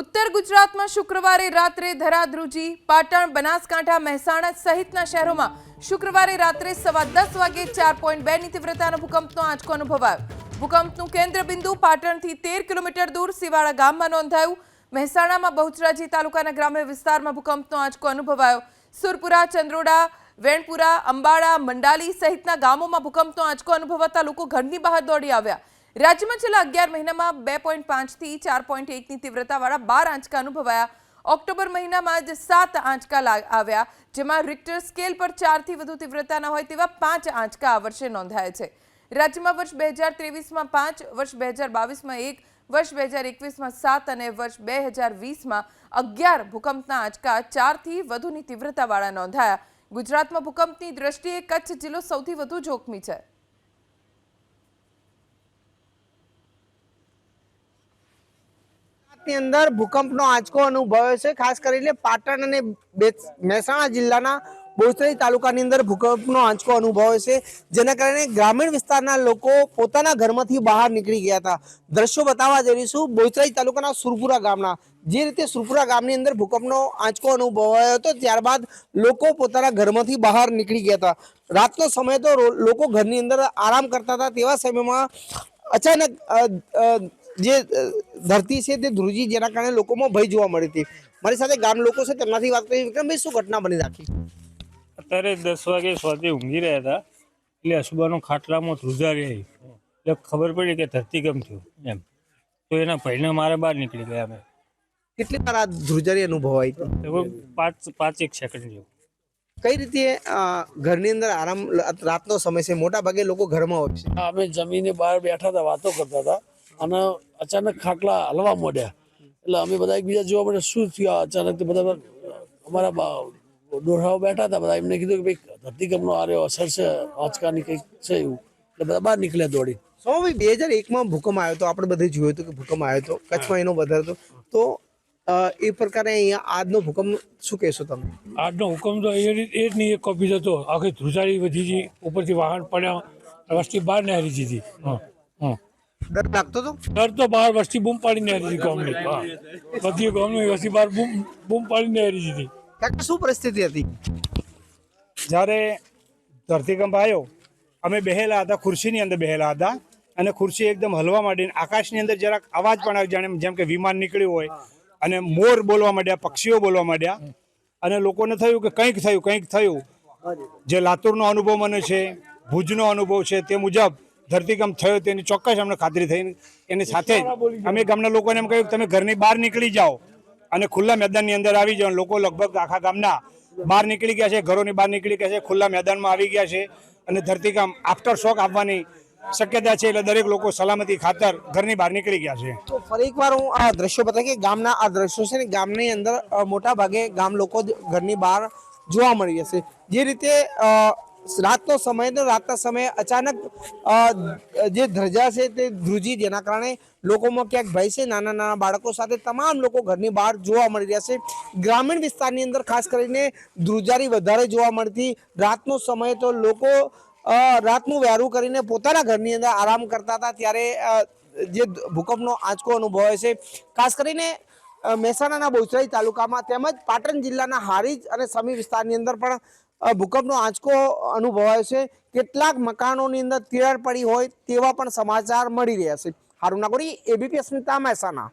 ઉત્તર ગુજરાતમાં શુક્રવારે રાત્રે ધરાધ્રુજી, પાટણ, બનાસકાંઠા, મહેસાણા સહિતના શહેરોમાં શુક્રવારે રાત્રે સવા દસ વાગે ચાર પોઈન્ટ બેની તીવ્રતાનો ભૂકંપનો આંચકો અનુભવાયો. ભૂકંપનું કેન્દ્ર બિંદુ પાટણથી તેર કિલોમીટર દૂર સિવાડા ગામમાં નોંધાયું. મહેસાણામાં બહુચરાજી તાલુકાના ગ્રામ્ય વિસ્તારમાં ભૂકંપનો આંચકો અનુભવાયો. સુરપુરા, ચંદ્રોડા, વેણપુરા અંબાડા મંડાલી સહિતના ગામોમાં ભૂકંપનો આંચકો અનુભવાતા લોકો ઘરની બહાર દોડી આવ્યા. રાજ્યમાં છેલ્લા અગિયાર મહિનામાં બે પોઈન્ટ પાંચથી ચાર પોઈન્ટ એકની તીવ્રતાવાળા બાર આંચકા અનુભવાયા. ઓક્ટોબર મહિનામાં જ સાત આંચકા આવ્યા, જેમાં રિક્ટર સ્કેલ પર ચારથી વધુ તીવ્રતાના હોય તેવા પાંચ આંચકા આ વર્ષે નોંધાયા છે. રાજ્યમાં વર્ષ બે હજાર ત્રેવીસમાં પાંચ, વર્ષ બે હજાર બાવીસમાં એક, વર્ષ બે હજાર એકવીસમાં સાત અને વર્ષ બે હજાર વીસમાં અગિયાર ભૂકંપના આંચકા ચારથી વધુની તીવ્રતાવાળા નોંધાયા. ગુજરાતમાં ભૂકંપની દ્રષ્ટિએ કચ્છ જિલ્લો સૌથી વધુ જોખમી છે. ની અંદર ભૂકંપનો આંચકો અનુભવ્યો છે. ખાસ કરીને પાટણ અને મહેસાણા જિલ્લાના બોસરી તાલુકાની અંદર ભૂકંપનો આંચકો અનુભવ્યો છે. જેના કારણે ગ્રામીણ વિસ્તારના લોકો પોતાના ઘરમાંથી બહાર નીકળી ગયા હતા. દ્રશ્યો બતાવવા જઈ રહીશું બોરસરી તાલુકાના સુરપુરા ગામના. જે રીતે સુરપુરા ગામની અંદર ભૂકંપનો આંચકો અનુભવાયો હતો, ત્યારબાદ લોકો પોતાના ઘરમાંથી બહાર નીકળી ગયા હતા. રાતનો સમય તો લોકો ઘરની અંદર આરામ કરતા હતા, તેવા સમયમાં અચાનક જે ધરતી છે તે ધ્રુજી જેના કારણે લોકોમાં ભય જોવા મળી હતી મારી સાથે ગામ લોકો છે તેમનાથી વાત કરી વિક્રમભાઈ શું ઘટના બની રાખી? અત્યારે દસ વાગે સ્વાતિ ઊંઘી રહ્યા હતા. એટલે અશુબાનો ખાટલામાં ધ્રુજા રહી. એટલે ખબર પડી કે ધરતીકંપ થયો એમ. તો એના પહેલા મારે બહાર નીકળી ગયા અમે. કેટલી વાર આ ધ્રુજારી અનુભવાઈ હતી પાંચ પાંચ એક સેકન્ડ જેવું. કઈ રીતે ઘરની અંદર આરામ રાતનો સમય છે? મોટા ભાગે લોકો ઘરમાં હોય છે. અમે જમીને બહાર બેઠા હતા વાતો કરતા હતા. અને અચાનક ખાટલા હલવા માંડ્યા. એટલે અમે બધા એકબીજા જોવા માટે શું થયું? અચાનક તો બધા અમારા બા- બેઠા હતા બધા એમને કીધું કે ભાઈ ધરતીકંપનો આ રહ્યો અસર છે આંચકાની કંઈક છે એવું. એટલે બધા બહાર નીકળ્યા દોડી. સોમાભાઈ બે હજાર એકમાં ભૂકંપ આવ્યો હતો આપણે બધે જોયું હતું કે ભૂકંપ આવ્યો હતો કચ્છમાં એનો વધારે હતો. તો એ પ્રકારે અહીંયા આજનો ભૂકંપ શું કહેશો તમે? આજનો હુકમ તો એ એ જ નહીં એક કોપી હતો. આખી ધ્રુજારી વધી ગઈ ઉપરથી વાહન પડ્યા વસ્તી બહાર નહીં દીધી હા હા. ડર લાગતો હતો? ડર તો બહાર વસ્તી બૂમ પાડીને હારી દીધી ગામની. બધી ગામની વસ્તી બહાર બૂમ બૂમ પાડીને હારી દીધી કાકા શું પરિસ્થિતિ હતી? જ્યારે ધરતીકંપ આવ્યો અમે બેહેલા હતા ખુરશીની અંદર બેહેલા હતા અને ખુરશી એકદમ હલવા માંડીને આકાશની અંદર જરાક અવાજ પણ આવ્યો જાણે જેમ કે વિમાન નીકળ્યું હોય અને મોર બોલવા માંડ્યા પક્ષીઓ બોલવા માંડ્યા. અને લોકોને થયું કે કંઈક થયું કંઈક થયું. જે લાતુરનો અનુભવ મને છે ભુજનો અનુભવ છે તે મુજબ ધરતીકંપ થયો તેની ચોક્કસ અમને ખાતરી થઈ એની સાથે જ અમે ગામના લોકોને એમ કહ્યું કે તમે ઘરની બહાર નીકળી જાઓ અને ખુલ્લા મેદાનની અંદર આવી જાઓ. લોકો લગભગ આખા ગામના બહાર નીકળી ગયા છે ઘરોની બહાર નીકળી ગયા છે ખુલ્લા મેદાનમાં આવી ગયા છે અને ધરતીકંપ આફ્ટર શોક આપવાની શક્યતા છે એટલે દરેક લોકો સલામતી ખાતર ઘરની બહાર નીકળી ગયા છે. તો ફરી એકવાર હું આ દ્રશ્યો બતાવી કે ગામના આ દ્રશ્યો છે ને ગામની અંદર મોટા ભાગે ગામ લોકો ઘરની બહાર જોવા મળી જશે. જે રીતે રાતનો સમય તો રાતના સમયે અચાનક જે ધ્રજા છે તે ધ્રુજી, જેના કારણે લોકોમાં ક્યાંક ભય છે. નાના નાના બાળકો સાથે તમામ લોકો ઘરની બહાર જોવા મળી રહ્યા છે. ગ્રામીણ વિસ્તારની અંદર ખાસ કરીને ધ્રુજારી વધારે જોવા મળતી રાતનો સમય તો લોકો રાતનું વહેરું કરીને પોતાના ઘરની અંદર આરામ કરતા હતા. ત્યારે જે ભૂકંપનો આંચકો અનુભવે છે. ખાસ કરીને મહેસાણાના બોસરાઈ તાલુકામાં તેમજ પાટણ જિલ્લાના હારીજ અને સમી વિસ્તારની અંદર પણ ભૂકંપનો આંચકો અનુભવાયો છે. કેટલાક મકાનોની અંદર તિરાડ પડી હોય તેવા પણ સમાચાર મળી રહ્યા છે. હારું નાગોરી એબીપી અસ્મિતા મહેસાણા